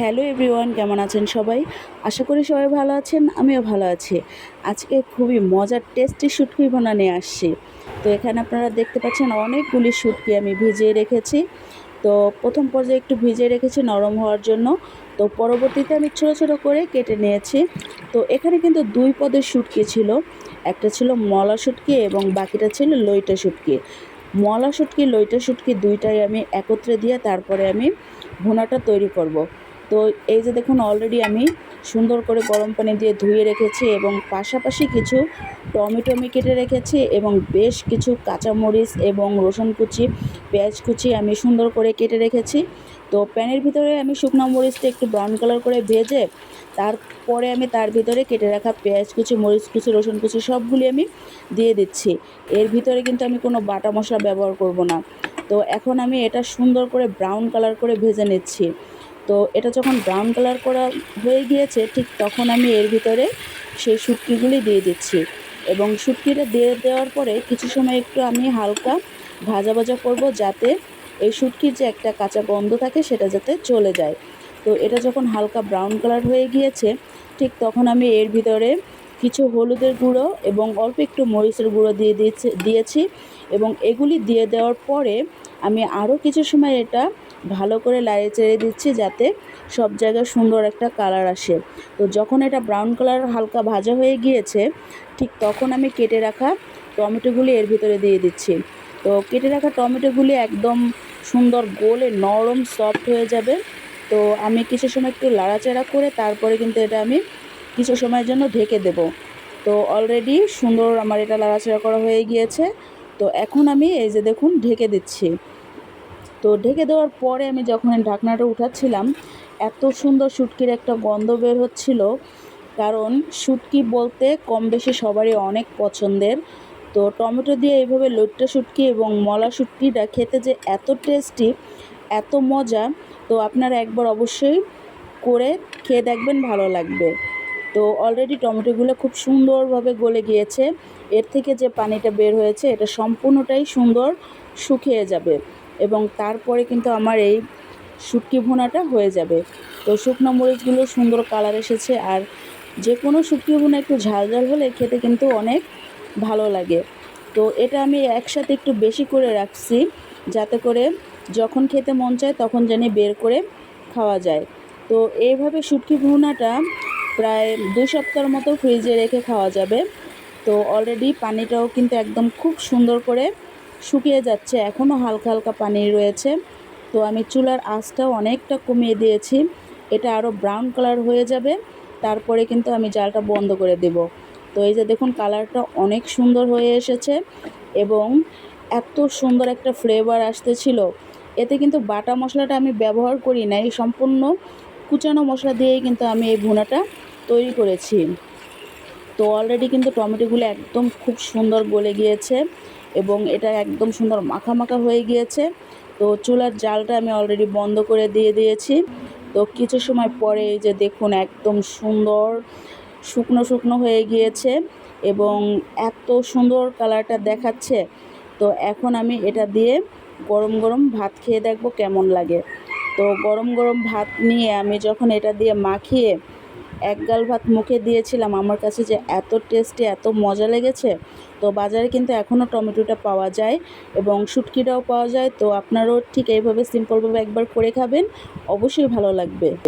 Hello everyone, কেমন আছেন সবাই? আশা করি সবাই ভালো আছেন, আমিও ভালো আছি। আজকে খুবই মজার টেস্টি শুটকি বোনা নিয়ে আসছি। তো এখানে আপনারা দেখতে পাচ্ছেন অনেকগুলি শুটকি আমি ভিজিয়ে রেখেছি। তো প্রথম পর্যায়ে একটু ভিজিয়ে রেখেছি নরম হওয়ার জন্য। তো পরবর্তীতে আমি ছোটো ছোটো করে কেটে নিয়েছি। তো এখানে কিন্তু দুই পদের শুটকি ছিল। একটা ছিল মলা শুটকি এবং বাকিটা ছিল লইটা শুটকি। মলা শুটকি, লইটা শুটকি দুইটাই আমি একত্রে দিয়ে তারপরে আমি ভুনাটা তৈরি করব। তো এই যে দেখুন অলরেডি আমি সুন্দর করে গরম পানি দিয়ে ধুয়ে রেখেছি এবং পাশাপাশি কিছু টমেটো আমি কেটে রেখেছি এবং বেশ কিছু কাঁচামরিচ এবং রসুন কুচি, পেঁয়াজ কুচি আমি সুন্দর করে কেটে রেখেছি। তো প্যানের ভিতরে আমি শুকনো মরিচটা একটু ব্রাউন কালার করে ভেজে, তারপরে আমি তার ভিতরে কেটে রাখা পেঁয়াজ কুচি, মরিচ কুচি, রসুন কুচি সবগুলি আমি দিয়ে দিচ্ছি। এর ভিতরে কিন্তু আমি কোনো বাটা মশলা ব্যবহার করব না। তো এখন আমি এটা সুন্দর করে ব্রাউন কালার করে ভেজে নিচ্ছি। তো এটা যখন ব্রাউন কালার করা হয়ে গিয়েছে, ঠিক তখন আমি এর ভিতরে সেই শুটকিগুলি দিয়ে দিচ্ছি। এবং শুটকিটা দিয়ে দেওয়ার পরে কিছু সময় একটু আমি হালকা ভাজা ভাজা করব যাতে এই শুটকির যে একটা কাঁচা গন্ধ থাকে সেটা যাতে চলে যায়। তো এটা যখন হালকা ব্রাউন কালার হয়ে গিয়েছে, ঠিক তখন আমি এর ভিতরে কিছু হলুদের গুঁড়ো এবং অল্প একটু মরিচের গুঁড়ো দিয়ে দিয়েছি দিয়েছি এবং এগুলি দিয়ে দেওয়ার পরে আমি আরও কিছু সময় এটা ভালো করে লাড়িয়ে চেড়ে দিচ্ছি যাতে সব জায়গায় সুন্দর একটা কালার আসে। তো যখন এটা ব্রাউন কালার হালকা ভাজা হয়ে গিয়েছে, ঠিক তখন আমি কেটে রাখা টমেটোগুলি এর ভিতরে দিয়ে দিচ্ছি। তো কেটে রাখা টমেটোগুলি একদম সুন্দর গোলে নরম সফট হয়ে যাবে। তো আমি কিছু সময় একটু লাড়াচাড়া করে তারপরে কিন্তু এটা আমি কিছু সময়ের জন্য ঢেকে দেব। তো অলরেডি সুন্দর আমার এটা লাড়াচাড়া করা হয়ে গিয়েছে। তো এখন আমি এই যে দেখুন ঢেকে দিচ্ছি। তো ঢেকে দেওয়ার পরে আমি যখন ঢাকনাটা উঠাচ্ছিলাম, এত সুন্দর শুটকির একটা গন্ধ বের হচ্ছিল। কারণ শুটকি বলতে কম বেশি সবারই অনেক পছন্দের। তো টমেটো দিয়ে এইভাবে লইট্টা শুটকি এবং মলা শুটকিটা খেতে যে এত টেস্টি এত মজা, তো আপনারা একবার অবশ্যই করে খেয়ে দেখবেন, ভালো লাগবে। তো অলরেডি টমেটোগুলো খুব সুন্দরভাবে গলে গিয়েছে। এর থেকে যে পানিটা বের হয়েছে, এটা সম্পূর্ণটাই সুন্দর শুকিয়ে যাবে এবং তারপরে কিন্তু আমার এই শুটকি ভুনাটা হয়ে যাবে। তো শুকনো মরিচগুলো সুন্দর কালার এসেছে আর যে কোনো শুটকি ভুনা একটু ঝাল ঝাল হলে খেতে কিন্তু অনেক ভালো লাগে। তো এটা আমি একসাথে একটু বেশি করে রাখছি যাতে করে যখন খেতে মন চায় তখন জানি বের করে খাওয়া যায়। তো এইভাবে শুটকি ভুনাটা প্রায় দুই সপ্তাহের মতো ফ্রিজে রেখে খাওয়া যাবে। তো অলরেডি পানিটাও কিন্তু একদম খুব সুন্দর করে শুকিয়ে যাচ্ছে। এখনও হালকা হালকা পানি রয়েছে। তো আমি চুলার আঁচটাও অনেকটা কমিয়ে দিয়েছি। এটা আরও ব্রাউন কালার হয়ে যাবে। তারপরে কিন্তু আমি জালটা বন্ধ করে দেব। তো এই যে দেখুন কালারটা অনেক সুন্দর হয়ে এসেছে এবং এত সুন্দর একটা ফ্লেভার আসতেছিল। এতে কিন্তু বাটা মশলাটা আমি ব্যবহার করি নাই। সম্পূর্ণ কুচানো মশলা দিয়েই কিন্তু আমি এই ভুনাটা তৈরি করেছি। তো অলরেডি কিন্তু টমেটোগুলো একদম খুব সুন্দর গলে গিয়েছে এবং এটা একদম সুন্দর মাখা মাখা হয়ে গিয়েছে। তো চুলার জালটা আমি অলরেডি বন্ধ করে দিয়ে দিয়েছি। তো কিছু সময় পরে যে দেখুন একদম সুন্দর শুকনো শুকনো হয়ে গিয়েছে এবং এত সুন্দর কালারটা দেখাচ্ছে। তো এখন আমি এটা দিয়ে গরম গরম ভাত খেয়ে দেখব কেমন লাগে। তো গরম গরম ভাত নিয়ে আমি যখন এটা দিয়ে মাখিয়ে এক গাল ভাত মুখে দিয়েছিলাম। আমার কাছে যে এত টেস্টি এত মজা লেগেছে, তো বাজারে কিন্তু এখনও টমেটোটা পাওয়া যায় এবং শুটকিটাও পাওয়া যায়। তো আপনারাও ঠিক এইভাবে সিম্পলভাবে একবার করে খাবেন। অবশ্যই ভালো লাগবে।